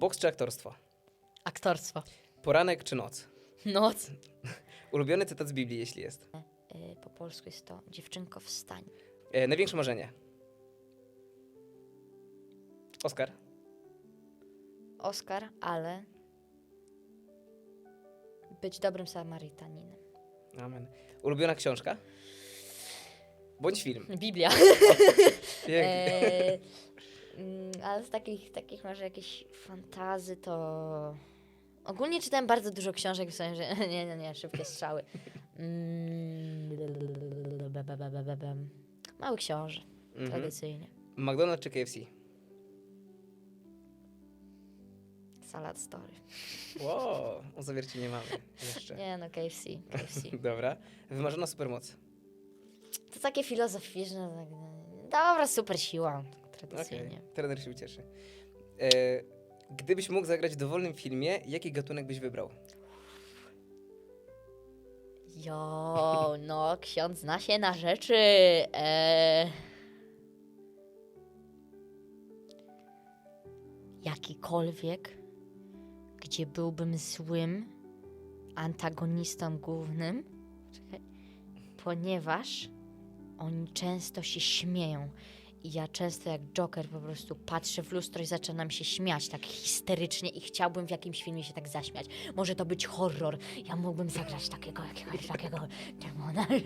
Boks czy aktorstwo? Aktorstwo. Poranek czy noc? Noc. Ulubiony cytat z Biblii, jeśli jest. Y, po polsku jest to dziewczynko wstań. E, największe marzenie? Oskar? Oskar, ale być dobrym Samarytaninem. Amen. Ulubiona książka? Bądź film. Biblia. Pięknie. E, mm, ale z takich, takich może jakieś fantazy to... Ogólnie czytałem bardzo dużo książek, w sensie, że nie, nie, nie, szybkie strzały. Mm. Mały książę, Mhm. tradycyjnie. McDonald's czy KFC? Salad story. Wow, o zawiercie nie mamy jeszcze. Nie no, KFC, KFC. Dobra. Wymarzona supermoc. To takie filozoficzne. Tak, no. dobra, super siła, Tradycyjnie. trener się ucieszy. E, gdybyś mógł zagrać w dowolnym filmie, jaki gatunek byś wybrał? Jo, no, ksiądz zna się na rzeczy. E... Jakikolwiek, gdzie byłbym złym antagonistą głównym, ponieważ oni często się śmieją. I ja często jak Joker po prostu patrzę w lustro i zaczynam się śmiać tak histerycznie i chciałbym w jakimś filmie się tak zaśmiać. Może to być horror. Ja mógłbym zagrać takiego jakiegoś takiego demona.